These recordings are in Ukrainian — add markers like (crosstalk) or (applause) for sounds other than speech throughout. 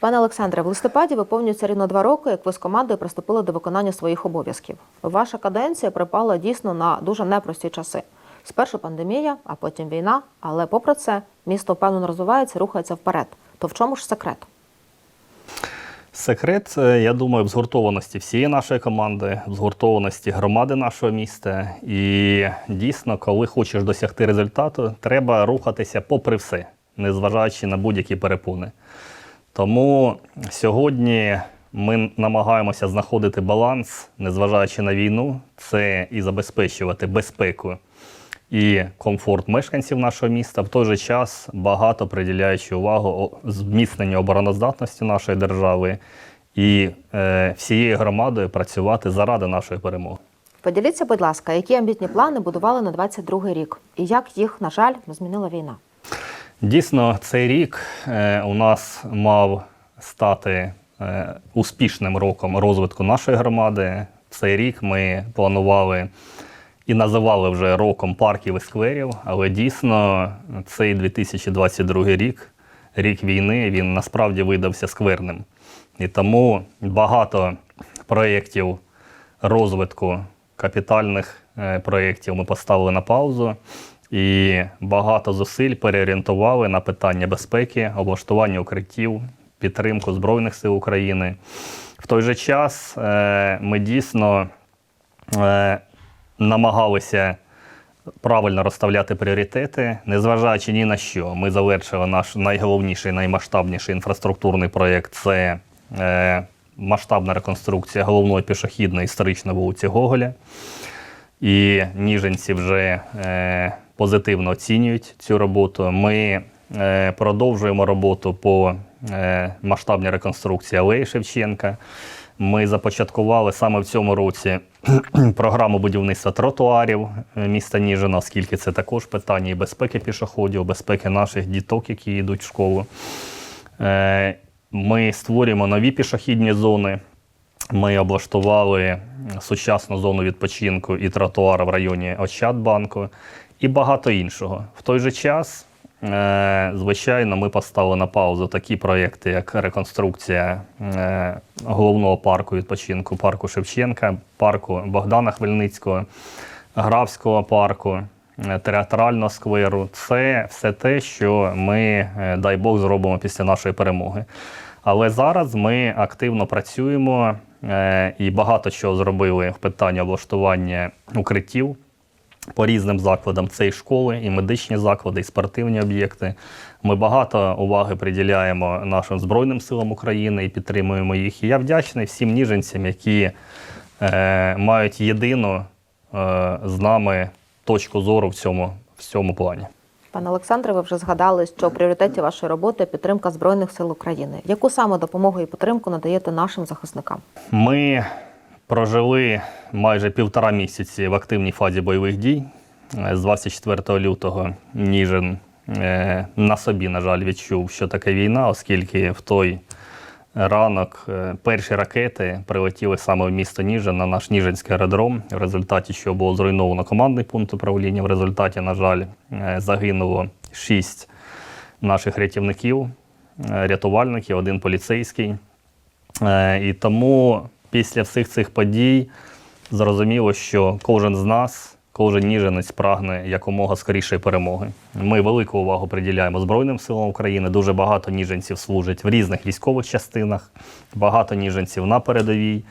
Пане Олександре, в листопаді виповнюється рівно два роки, як ви з командою приступили до виконання своїх обов'язків. Ваша каденція припала дійсно на дуже непрості часи. Спершу пандемія, а потім війна. Але попри це, місто впевнено розвивається, рухається вперед. То в чому ж секрет? Секрет, е, я думаю, в згуртованості всієї нашої команди, в згуртованості громади нашого міста. І дійсно, коли хочеш досягти результату, треба рухатися попри все, незважаючи на будь-які перепони. Тому сьогодні ми намагаємося знаходити баланс, незважаючи на війну, це і забезпечувати безпеку і комфорт мешканців нашого міста, в той же час багато приділяючи увагу зміцненню обороноздатності нашої держави і е, всією громадою працювати заради нашої перемоги. Поділіться, будь ласка, які амбітні плани будували на 22-й рік, і як їх, на жаль, змінила війна? Дійсно, цей рік е, у нас мав стати е, успішним роком розвитку нашої громади. Цей рік ми планували і називали вже роком парків і скверів, але дійсно цей 2022 рік, рік війни, він насправді видався скверним. І тому багато проєктів розвитку капітальних е, проєктів ми поставили на паузу і багато зусиль переорієнтували на питання безпеки, облаштування укриттів, підтримку Збройних сил України. В той же час е, ми дійсно е, намагалися правильно розставляти пріоритети, незважаючи ні на що. Ми завершили наш найголовніший, наймасштабніший інфраструктурний проєкт це е, масштабна реконструкція головної пішохідної історичної вулиці Гоголя. І ніженці вже позитивно оцінюють цю роботу. Ми е, продовжуємо роботу по е, масштабній реконструкції алеї Шевченка. Ми започаткували саме в цьому році (clears throat) програму будівництва тротуарів е, міста Ніжина, оскільки це також питання і безпеки пішоходів, безпеки наших діток, які йдуть в школу. Ми створюємо нові пішохідні зони. Ми облаштували сучасну зону відпочинку і тротуар в районі Ощадбанку і багато іншого. В той же час, е, звичайно, ми поставили на паузу такі проєкти, як реконструкція е, головного парку відпочинку парку Шевченка, парку Богдана Хмельницького, Графського парку, е, театрального скверу. Це все те, що ми, дай Бог, зробимо після нашої перемоги. Але зараз ми активно працюємо і багато чого зробили в питанні облаштування укриттів по різним закладам. Це і школи, і медичні заклади, і спортивні об'єкти. Ми багато уваги приділяємо нашим Збройним силам України і підтримуємо їх. І я вдячний всім ніженцям, які е, мають єдину е, з нами точку зору в цьому, в цьому плані. Пане Олександре, ви вже згадали, що в пріоритеті вашої роботи підтримка Збройних сил України. Яку саме допомогу і підтримку надаєте нашим захисникам? Ми прожили майже півтора місяці в активній фазі бойових дій. Е, З 24 лютого Ніжин е, на собі, на жаль, відчув, що таке війна, оскільки в той ранок е, перші ракети прилетіли саме в місто Ніжин на наш Ніжинський аеродром, в результаті чого було зруйновано командний пункт управління. В результаті, на жаль, загинуло шість наших рятівників, рятувальників, один поліцейський. І тому після всіх цих подій зрозуміло, що кожен з нас, кожен ніженець прагне якомога скорішої перемоги. Ми велику увагу приділяємо Збройним силам України. Дуже багато ніженців служать в різних військових частинах, багато ніженців на передовій.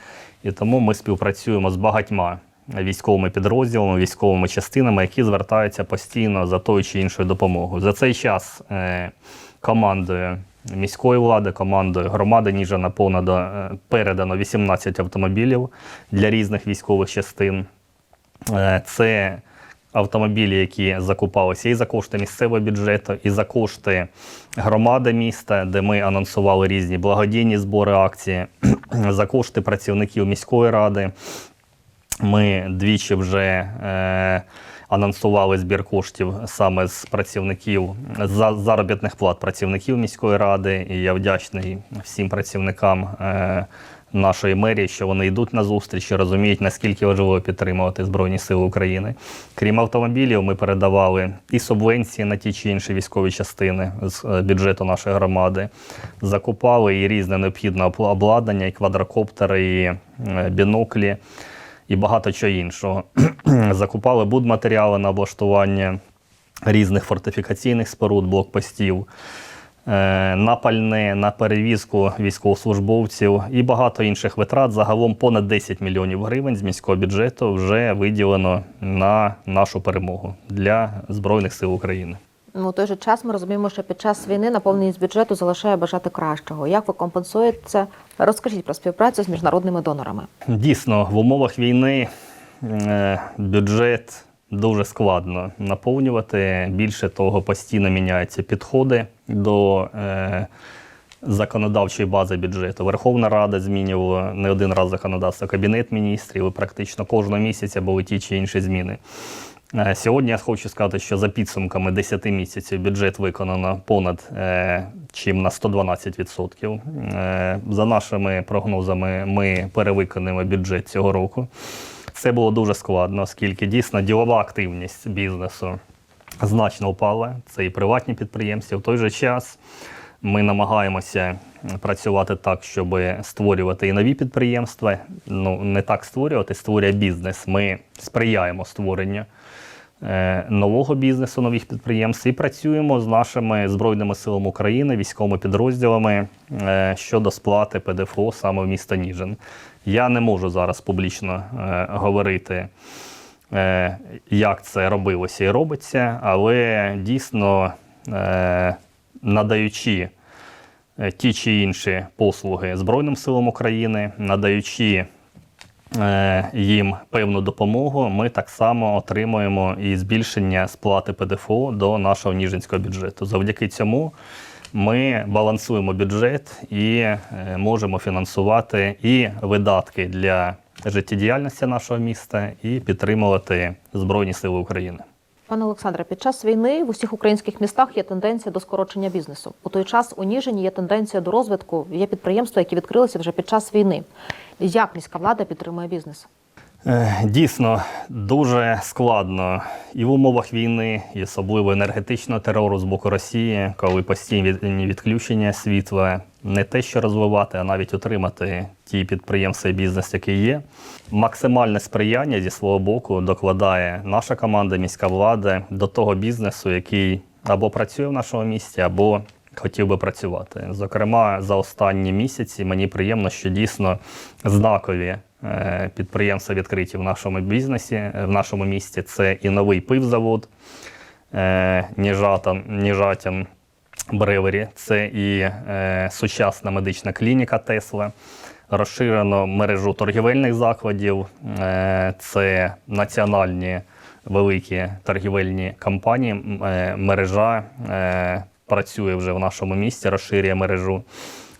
І тому ми співпрацюємо з багатьма військовими підрозділами, військовими частинами, які звертаються постійно за тою чи іншою допомогою. За цей час е, командою міської влади, командою громади Ніжина понад е, передано 18 автомобілів для різних військових частин. Е, Це автомобілі, які закупалися і за кошти місцевого бюджету, і за кошти громади міста, де ми анонсували різні благодійні збори акції, (clears throat) за кошти працівників міської ради. Ми двічі вже е, анонсували збір коштів саме з працівників за заробітних плат працівників міської ради. І я вдячний всім працівникам е, нашої мерії, що вони йдуть на зустріч і розуміють, наскільки важливо підтримувати Збройні Сили України. Крім автомобілів, ми передавали і субвенції на ті чи інші військові частини з е, бюджету нашої громади, закупали і різне необхідне обла- обладнання, і квадрокоптери, і е, біноклі, і багато чого іншого. (clears throat) Закупали будматеріали на облаштування різних фортифікаційних споруд, блокпостів, е, на пальне, на перевізку військовослужбовців і багато інших витрат. Загалом понад 10 мільйонів гривень з міського бюджету вже виділено на нашу перемогу для Збройних сил України. Ну, той же час ми розуміємо, що під час війни наповненість бюджету залишає бажати кращого. Як ви компенсуєте це? Розкажіть про співпрацю з міжнародними донорами. Дійсно, в умовах війни е, бюджет дуже складно наповнювати. Більше того, постійно міняються підходи до е, законодавчої бази бюджету. Верховна Рада змінювала не один раз законодавство, Кабінет міністрів, і практично кожного місяця були ті чи інші зміни. Е, Сьогодні я хочу сказати, що за підсумками 10 місяців бюджет виконано понад е, чим на 112%. Е, за нашими прогнозами, ми перевиконуємо бюджет цього року. Це було дуже складно, оскільки дійсно ділова активність бізнесу значно впала. Це і приватні підприємці. В той же час ми намагаємося працювати так, щоб створювати і нові підприємства. Ну, не так створювати, створює бізнес. Ми сприяємо створенню е, нового бізнесу, нових підприємств і працюємо з нашими Збройними силами України, військовими підрозділами е, щодо сплати ПДФО саме в місто Ніжин. Я не можу зараз публічно е, говорити, як це робилося і робиться, але дійсно надаючи ті чи інші послуги Збройним силам України, надаючи е, їм певну допомогу, ми так само отримуємо і збільшення сплати ПДФО до нашого ніжинського бюджету. Завдяки цьому ми балансуємо бюджет і е, можемо фінансувати і видатки для життєдіяльності нашого міста, і підтримувати Збройні Сили України. Пане Олександре, під час війни в усіх українських містах є тенденція до скорочення бізнесу. У той час у Ніжині є тенденція до розвитку. Є підприємства, які відкрилися вже під час війни. Як міська влада підтримує бізнес? Е, Дійсно, дуже складно і в умовах війни, і особливо енергетичного терору з боку Росії, коли постійні відключення світла не те, що розвивати, а навіть утримати ті підприємства і бізнес, який є. Максимальне сприяння зі свого боку докладає наша команда, міська влада до того бізнесу, який або працює в нашому місті, або хотів би працювати. Зокрема, за останні місяці мені приємно, що дійсно знакові підприємства відкриті в нашому бізнесі, е, в нашому місті. Це і новий пивзавод е, Ніжатан, Ніжатін Бревері, це і е, сучасна медична клініка Тесла. Розширено мережу торгівельних закладів, е, це національні великі торгівельні компанії. Е, Мережа е, працює вже в нашому місті, розширює мережу.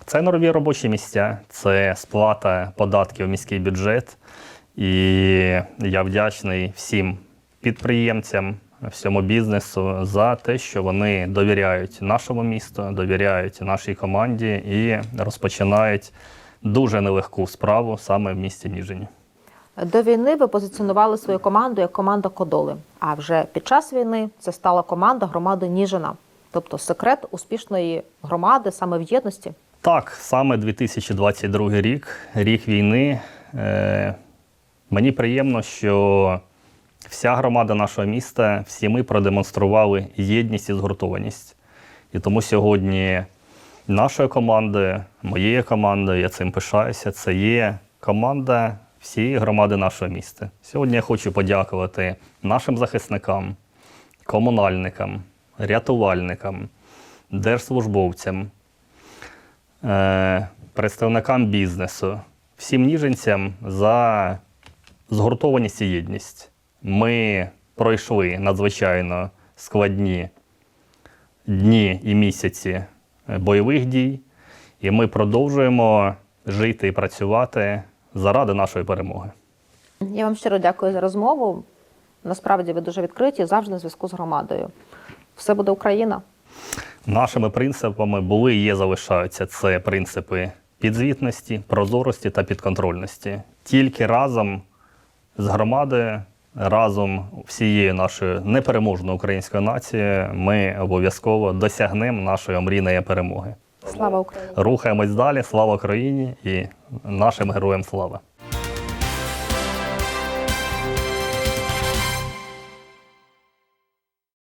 Це нові робочі місця, це сплата податків в міський бюджет. І я вдячний всім підприємцям, всьому бізнесу за те, що вони довіряють нашому місту, довіряють нашій команді і розпочинають дуже нелегку справу саме в місті Ніжині. До війни ви позиціонували свою команду як команда Кодоли. А вже під час війни це стала команда громади Ніжина. Тобто секрет успішної громади саме в єдності. Так, саме 2022 рік, рік війни. Е, мені приємно, що вся громада нашого міста, всі ми продемонстрували єдність і згуртованість. І тому сьогодні нашою командою, моєю командою, я цим пишаюся, це є команда всієї громади нашого міста. Сьогодні я хочу подякувати нашим захисникам, комунальникам, рятувальникам, держслужбовцям, представникам бізнесу, всім ніженцям за згуртованість і єдність. Ми пройшли надзвичайно складні дні і місяці е, бойових дій, і ми продовжуємо жити і працювати заради нашої перемоги. Я вам щиро дякую за розмову. Насправді ви дуже відкриті, завжди на зв'язку з громадою. Все буде Україна. Нашими принципами були і є залишаються це принципи підзвітності, прозорості та підконтрольності. Тільки разом з громадою, разом всією нашою непереможною українською нацією ми обов'язково досягнемо нашої омрійної перемоги. Слава Україні! Рухаємось далі. Слава Україні і нашим героям слава!